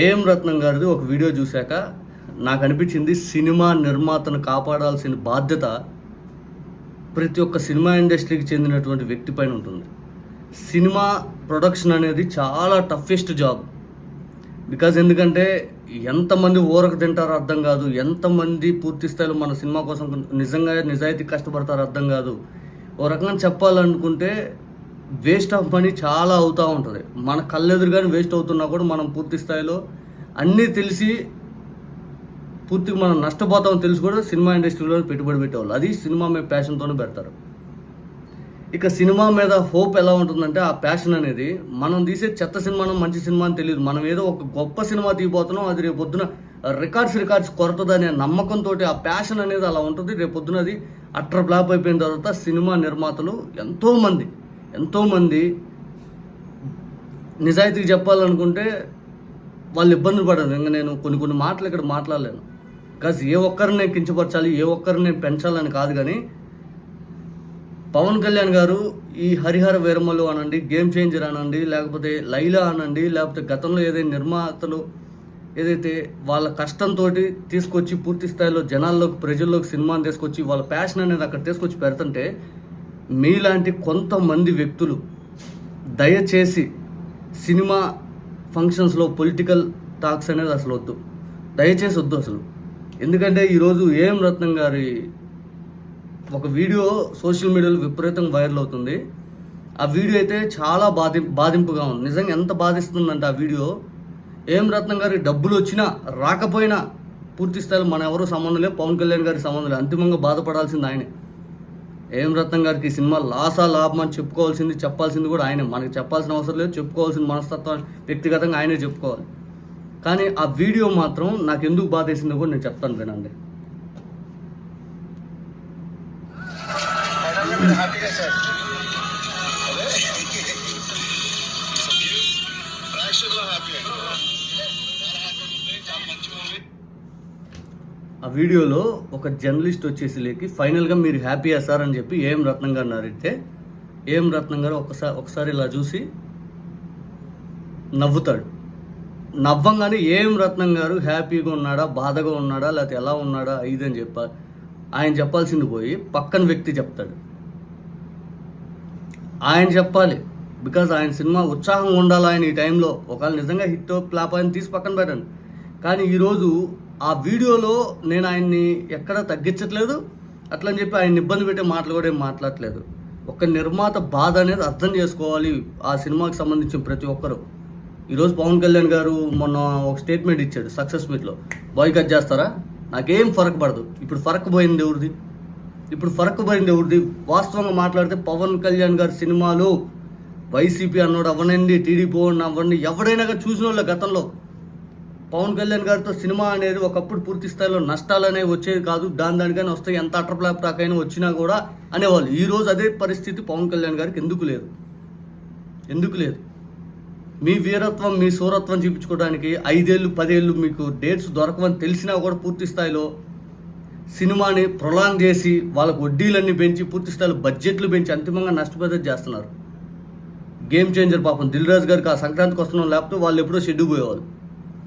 AM రత్నం గారిది ఒక video చూశాక నాకు అనిపించింది సినిమా నిర్మాతను కాపాడాల్సిన బాధ్యత ప్రతి ఒక్క సినిమా ఇండస్ట్రీకి చెందినటువంటి వ్యక్తి పైన ఉంటుంది. సినిమా ప్రొడక్షన్ అనేది చాలా టఫెస్ట్ జాబ్. బికాజ్ ఎందుకంటే ఎంతమంది ఊరకు తింటారో అర్థం కాదు ఎంతమంది పూర్తి స్థాయిలో మన సినిమా కోసం నిజంగా నిజాయితీ కష్టపడతారో అర్థం కాదు. ఓ రకంగా చెప్పాలనుకుంటే వేస్ట్ ఆఫ్ మనీ చాలా అవుతూ ఉంటుంది. మన కళ్ళెదురుగానే వేస్ట్ అవుతున్నా కూడా మనం పూర్తి స్థాయిలో అన్నీ తెలిసి పూర్తిగా మనం నష్టపోతామని తెలిసి కూడా సినిమా ఇండస్ట్రీలో పెట్టుబడి పెట్టేవాళ్ళు. అది సినిమా మీద ప్యాషన్తోనే పెడతారు. ఇక సినిమా మీద హోప్ ఎలా ఉంటుందంటే ఆ ప్యాషన్ అనేది మనం తీసే చెత్త సినిమాను మంచి సినిమా అని తెలియదు. మనం ఏదో ఒక గొప్ప సినిమా తీయబోతున్నాం అది రేపు పొద్దున రికార్డ్స్ రికార్డ్స్ కొరతది అనే నమ్మకంతో ఆ ప్యాషన్ అనేది అలా ఉంటుంది. రేపు పొద్దున అది అట్ర ఫ్లాప్ అయిపోయిన తర్వాత సినిమా నిర్మాతలు ఎంతోమంది ఎంతోమంది నిజాయితీకి చెప్పాలనుకుంటే వాళ్ళు ఇబ్బందులు పడరు. ఇంకా నేను కొన్ని కొన్ని మాటలు ఇక్కడ మాట్లాడలేను. బికాజ్ ఏ ఒక్కరిని కించపరచాలి ఏ ఒక్కరిని పెంచాలని కాదు కానీ పవన్ కళ్యాణ్ గారు ఈ హరిహర వీరమలు అనండి గేమ్ చేంజర్ అనండి లేకపోతే లైలా అనండి లేకపోతే గతంలో ఏదైనా నిర్మాతలు ఏదైతే వాళ్ళ కష్టంతో తీసుకొచ్చి పూర్తి స్థాయిలో జనాల్లోకి ప్రజల్లోకి సినిమాని తీసుకొచ్చి వాళ్ళ ప్యాషన్ అనేది అక్కడ తీసుకొచ్చి పెడుతుంటే మీలాంటి కొంతమంది వ్యక్తులు దయచేసి సినిమా ఫంక్షన్స్లో పొలిటికల్ టాక్స్ అనేది అసలు వద్దు. దయచేసి వద్దు అసలు. ఎందుకంటే ఈరోజు ఏఎం రత్నం గారి ఒక వీడియో సోషల్ మీడియాలో విపరీతంగా వైరల్ అవుతుంది. ఆ వీడియో అయితే చాలా బాధి బాధింపుగా ఉంది. నిజంగా ఎంత బాధిస్తుందంటే ఆ వీడియో. ఏం రత్నం గారి డబ్బులు వచ్చినా రాకపోయినా పూర్తి స్థాయిలో మన ఎవరో సంబంధం లేదు. పవన్ కళ్యాణ్ గారికి సంబంధం లేదు. అంతిమంగా బాధపడాల్సింది ఆయనే. ఏం రత్నం గారికి ఈ సినిమా లాసా లాభం అని చెప్పుకోవాల్సింది చెప్పాల్సింది కూడా ఆయనే. మనకి చెప్పాల్సిన అవసరం లేదు చెప్పుకోవాల్సిన మనస్తత్వం వ్యక్తిగతంగా ఆయనే చెప్పుకోవాలి. కానీ ఆ వీడియో మాత్రం నాకు ఎందుకు బాధ వేసిందో కూడా నేను చెప్తాను వినండి. హ్యాపీగా సార్. ఆ వీడియోలో ఒక జర్నలిస్ట్ వచ్చేసి లేకి ఫైనల్గా మీరు హ్యాపీయా సార్ అని చెప్పి ఏఎం రత్నం గారిని అడిగితే ఏం రత్నం గారు ఒకసారి ఒకసారి ఇలా చూసి నవ్వుతాడు. నవ్వంగానే ఏం రత్నం గారు హ్యాపీగా ఉన్నాడా బాధగా ఉన్నాడా లేకపోతే ఎలా ఉన్నాడా ఇదని అని ఆయన చెప్పాల్సింది పోయి పక్కన వ్యక్తి చెప్తాడు. ఆయన చెప్పాలి. బికాజ్ ఆయన సినిమా ఉత్సాహంగా ఉండాలి ఆయన ఈ టైంలో. ఒకవేళ నిజంగా హిట్ ప్లాప్ ఆయన తీసి పక్కన పెట్టండి. కానీ ఈరోజు ఆ వీడియోలో నేను ఆయన్ని ఎక్కడ తగ్గించట్లేదు. అట్లని చెప్పి ఆయన ఇబ్బంది పెట్టే మాటలు కూడా ఏం మాట్లాడట్లేదు. ఒక నిర్మాత బాధ అనేది అర్థం చేసుకోవాలి ఆ సినిమాకి సంబంధించిన ప్రతి ఒక్కరు. ఈరోజు పవన్ కళ్యాణ్ గారు మొన్న ఒక స్టేట్మెంట్ ఇచ్చాడు సక్సెస్ మీట్లో. బాయ్కట్ చేస్తారా? నాకేం ఫరక్ పడదు ఇప్పుడు ఫరక్ పోయింది ఎవరిది? ఇప్పుడు ఫరక్ పోయింది ఎవరిది? వాస్తవంగా మాట్లాడితే పవన్ కళ్యాణ్ గారి సినిమాలు వైసీపీ అన్నోడు అవ్వనండి టీడీపీ అవ్వండి ఎవడైనా చూసిన వాళ్ళు గతంలో. పవన్ కళ్యాణ్ గారితో సినిమా అనేది ఒకప్పుడు పూర్తి స్థాయిలో నష్టాలు అనేవి వచ్చేది కాదు. దాని దానికైనా వస్తే ఎంత అట్రప్లాప్ టాకైనా వచ్చినా కూడా అనేవాళ్ళు. ఈ రోజు అదే పరిస్థితి పవన్ కళ్యాణ్ గారికి ఎందుకు లేదు? ఎందుకు లేదు? మీ వీరత్వం మీ సూరత్వం చూపించుకోవడానికి ఐదేళ్ళు పదేళ్ళు మీకు డేట్స్ దొరకవని తెలిసినా కూడా పూర్తి స్థాయిలో సినిమాని ప్రొలాంగ్ చేసి వాళ్ళకు వడ్డీలన్నీ పెంచి పూర్తి స్థాయిలో బడ్జెట్లు పెంచి అంతిమంగా నష్టపోయేది చేస్తున్నారు. గేమ్ చేంజర్ పాపం దిల్ రాజు గారికి ఆ సంక్రాంతికి వస్తున్నాం లేకపోతే వాళ్ళు ఎప్పుడో షెడ్యూ పోయేవాళ్ళు.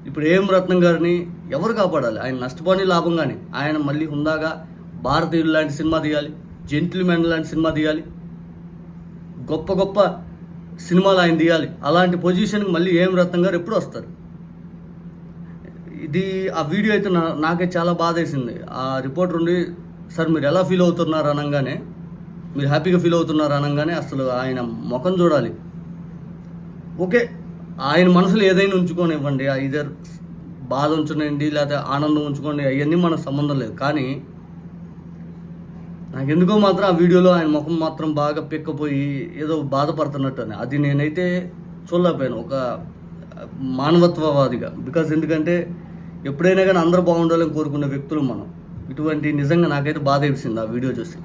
ఇప్పుడు ఏం రత్నం గారిని ఎవరు కాపాడాలి? ఆయన నష్టపోని లాభం కానీ ఆయన మళ్ళీ హుందాగా భారతీయులు లాంటి సినిమా తీయాలి జెంటిల్మెన్ లాంటి సినిమా తీయాలి గొప్ప గొప్ప సినిమాలు ఆయన తీయాలి. అలాంటి పొజిషన్కి మళ్ళీ ఏం రత్నం గారు ఎప్పుడు వస్తారు? ఇది ఆ వీడియో అయితే నా నాకే చాలా బాధ వేసింది ఆ రిపోర్టర్ ఉండి సార్ మీరు ఎలా ఫీల్ అవుతున్నారు? అనగానే మీరు హ్యాపీగా ఫీల్ అవుతున్నారు? అనగానే అసలు ఆయన ముఖం చూడాలి. ఓకే ఆయన మనసులో ఏదైనా ఉంచుకొని ఇవ్వండి ఇదర్ బాధ ఉంచునండి లేకపోతే ఆనందం ఉంచుకోండి అవన్నీ మనకు సంబంధం లేదు. కానీ నాకు ఎందుకో మాత్రం ఆ వీడియోలో ఆయన ముఖం మాత్రం బాగా పిక్కపోయి ఏదో బాధపడుతున్నట్టు అని అది నేనైతే చూడలేకపోయాను. ఒక మానవత్వవాదిగా. బికాజ్ ఎందుకంటే ఎప్పుడైనా కానీ అందరూ బాగుండాలని కోరుకునే వ్యక్తులు మనం. ఇటువంటి నిజంగా నాకైతే బాధ వేసింది ఆ వీడియో చూసి.